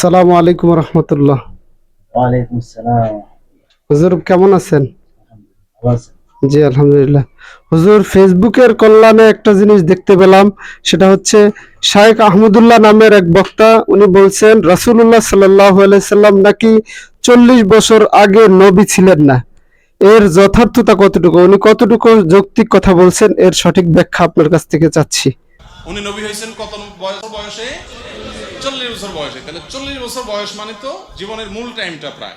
আসসালামু আলাইকুম রহমতুল্লাহ। হুজুর কেমন আছেন? জি আলহামদুলিল্লাহ। হুজুর ফেসবুকের কল্যাণে একটা জিনিস দেখতে পেলাম সেটা হচ্ছে শায়েখ আহমদুল্লাহ নামের এক বক্তা উনি বলছেন রাসূলুল্লাহ সাল্লাহ সাল্লাম নাকি চল্লিশ বছর আগে নবী ছিলেন না। এর যথার্থতা কতটুকু? উনি কতটুকু যৌক্তিক কথা বলছেন? এর সঠিক ব্যাখ্যা আপনার কাছ থেকে চাচ্ছি। উনি নবী হয়েছেন কত বয়স বয়সে? চল্লিশ বছর বয়সে। তাহলে চল্লিশ বছর বয়স মানে তো জীবনের মূল টাইমটা প্রায়।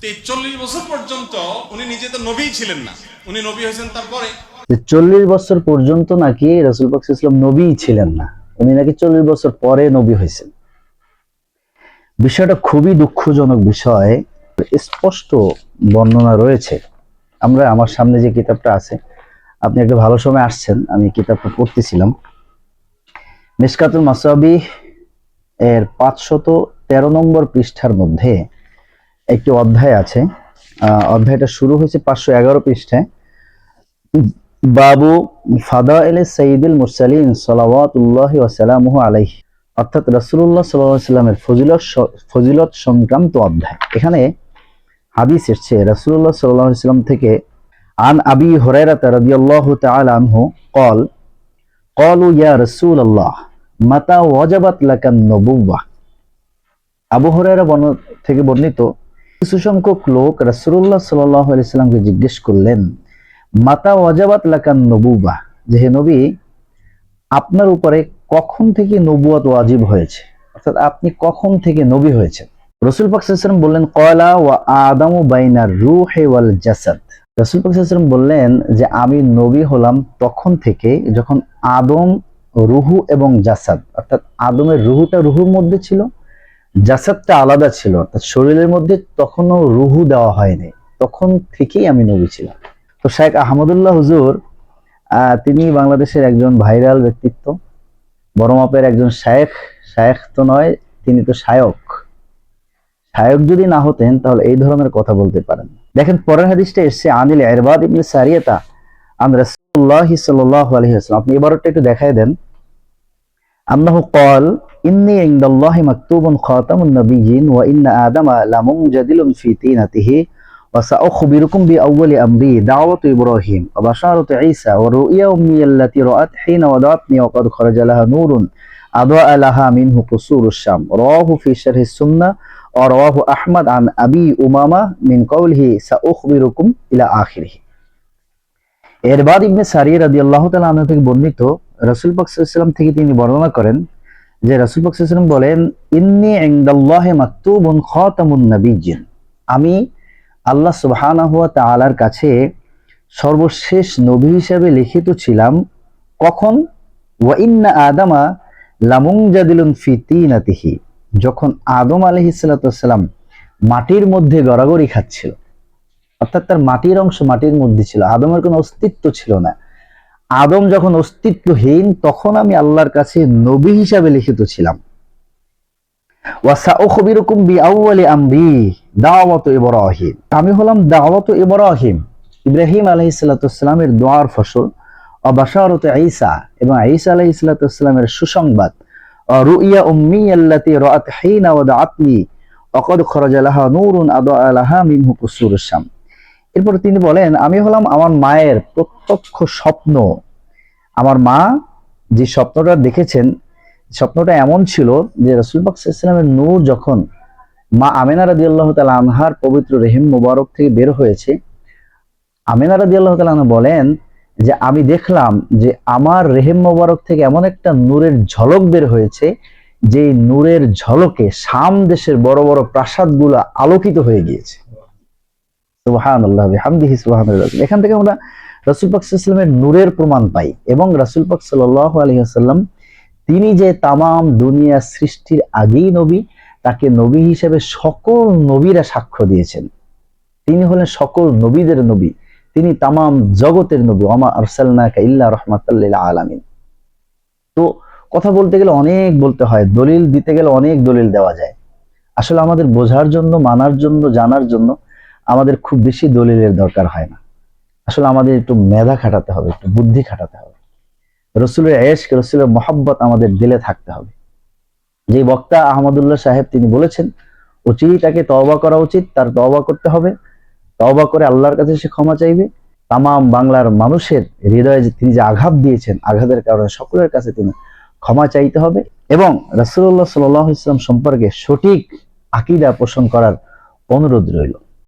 তো চল্লিশ বছর পর্যন্ত উনি নিজে তো নবীই ছিলেন না। উনি নবী হয়েছেন তারপরে। চল্লিশ বছর পর্যন্ত নাকি রসুল ইসলাম নবী ছিলেন না। উনি নাকি চল্লিশ বছর পরে নবী হয়েছেন। বিষয়টা খুবই দুঃখজনক বিষয়। স্পষ্ট বর্ণনা রয়েছে। আমরা আমার সামনে যে কিতাবটা আছে, আপনি একটা ভালো সময় আসছেন, আমি কিতাবটা পড়তেছিলাম। মিসকাতুল মাসাবি এর পাঁচশত তেরো নম্বর পৃষ্ঠার মধ্যে একটি অধ্যায় আছে। অধ্যায়টা শুরু হয়েছে পাঁচশো এগারো পৃষ্ঠায়। বাবু ফাদা এল সঈদুল মুরসালিন সালাওয়াতুল্লাহ ওসালামহ আলাইহি। অর্থাৎ রসুল্লাহ সাল্লামের ফজিলত ফজিলত সংক্রান্ত অধ্যায়। এখানে হাদিস এসছে রসুল্লাহ সাল্লাহ ইসলাম থেকে, আন আবি হরাইরাত রাজিউল্লাহ তাল আনহু কল আবু থেকে বর্ণিত কিছু সংখ্যক লোক জিজ্ঞেস করলেন, মাতা ওয়াজাবাত লাকান নবুবা? যে হে নবী, আপনার উপরে কখন থেকে নবুয়াত ওয়াজিব হয়েছে? অর্থাৎ আপনি কখন থেকে নবী হয়েছেন? রসুল পাকসাম বললেন, কয়লা ওয়া আদামু বাইনার রুহে ওয়াল জাসাদ। রসুল পাক সাল্লাল্লাহু আলাইহি সাল্লাম বললেন যে, আমি নবী হলাম তখন থেকে যখন আদম রুহু এবং জাসাদ, অর্থাৎ আদমের রুহুটা রুহুর মধ্যে ছিল, জাসাদটা আলাদা ছিল, অর্থাৎ শরীরের মধ্যে তখনও রুহু দেওয়া হয়নি, তখন থেকেই আমি নবী ছিলাম। তো শেখ আহমদুল্লাহ হুজুর তিনি বাংলাদেশের একজন ভাইরাল ব্যক্তিত্ব, বড় মাপের একজন শায়েখ শায়েখ তো নয়, তিনি তো শায়ক শায়ক যদি না হতেন তাহলে এই ধরনের কথা বলতে পারেন দেখেন পরের হাদিসটা এসছে আনিল এরবাদ ইবনে সারিয়াতা আন রাসূলুল্লাহ সাল্লাল্লাহু আলাইহি ওয়াসাল্লাম আপনি এবারটা একটু দেখায় দেন আন্নাহু قال إني عند الله مكتوب خاتم النبيين وإن آدم لمنجدل في طينته وسأخبركم بأول أمري دعوة إبراهيم وبشارة عيسى والرؤيا أمي التي رأت حين وضعتني وقد خرج لها نور أضاء لها منه قصور الشام رواه في شرح السنة অরওয়াহু আহমদ আন আবি উমামা মিন কৌলহি ইলা আখিরহি। ইবনে সারিয়া রাদি আল্লাহ থেকে বর্ণিত, রসুল পাকসাল্লাম থেকে তিনি বর্ণনা করেন যে রসুল পাকসাল্লাম বলেন, ইন্নি ইংদাল্লাহে আমি আল্লাহ সুবহানাহু ওয়া তাআলার কাছে সর্বশেষ নবী হিসাবে লিখিত ছিলাম, কখন? ওয়া ইন্না আদামা লামুং জাদিলুন ফি তিনাতিহি। যখন আদম সালাম মাটির মধ্যে গড়াগড়ি খাচ্ছিল, অর্থাৎ তার মাটির অংশ মাটির মধ্যে ছিল, আদমের কোনো অস্তিত্ব ছিল না। আদম যখন অস্তিত্বহীন, তখন আমি আল্লাহর কাছে নবী হিসাবে লিখিত ছিলাম। আমি হলাম দাওয়াত ইব্রাহিম। ইব্রাহিম আলাইহিস সালামের দোয়ার ফসল ও বাশারত ঈসা এবং ঈসা আলাইহিস সালামের সুসংবাদ। রুইয়া উম্মি আল্লাতি রাআত হিনা ওয়াদাআতনি, ওয়াকাদ খরাজা লাহা নূরুন আদা লাহা মিনহু কুসুরুস শাম। এরপর তিনি বলেন, আমি হলাম আমার মায়ের প্রত্যক্ষ স্বপ্ন। আমার মা যে স্বপ্নটা দেখেছেন, স্বপ্নটা এমন ছিল যে রসুল ইসলামের নূর যখন মা আমেনা রাদি আল্লাহ তালা আনহার পবিত্র রেহিম মুবারক থেকে বের হয়েছে, আমেনা রাদি আল্লাহ তালা বলেন যে আমি দেখলাম যে আমার রেহেম মোবারক থেকে এমন একটা নূরের ঝলক বের হয়েছে যে নূরের ঝলকে শাম দেশের বড় বড় প্রাসাদগুলো আলোকিত হয়ে গিয়েছে। এখান থেকে আমরা রাসুল পাক সাল্লামের নূরের প্রমাণ পাই এবং রাসুল পাক সাল্লাহ তিনি যে তামাম দুনিয়া সৃষ্টির আগেই নবী, তাকে নবী হিসেবে সকল নবীরা সাক্ষ্য দিয়েছেন। তিনি হলেন সকল নবীদের নবী। তিনি তামাম জগতের নবী, ওমা আরসালনাকা ইল্লা রহমাতাল্লিল আলামিন। তো কথা বলতে গেলে অনেক বলতে হয়, দলিল দিতে গেলে অনেক দলিল দেওয়া যায়। আসলে আমাদের বোঝার জন্য, মানার জন্য, জানার জন্য আমাদের খুব বেশি দলিলের দরকার হয় না। আসলে আমাদের একটু মেধা খাটাতে হবে, একটু বুদ্ধি খাটাতে হবে। রসুলের এশক, রসুলের মহাব্বত আমাদের দিলে থাকতে হবে। যে বক্তা আহমদুল্লাহ সাহেব তিনি বলেছেন উচিত তাকে তওবা করা উচিত, তার তওবা করতে হবে। তওবা করে আল্লাহর কাছে সে ক্ষমা চাইবে। তামাম বাংলার মানুষের হৃদয়ে যে তিনি যে আঘাত দিয়েছেন, আঘাতের কারণে সকলের কাছে তিনি ক্ষমা চাইতে হবে এবং রাসুল্লাহ সাল্লাহ ইসলাম সম্পর্কে সঠিক আকিদা পোষণ করার অনুরোধ রইল।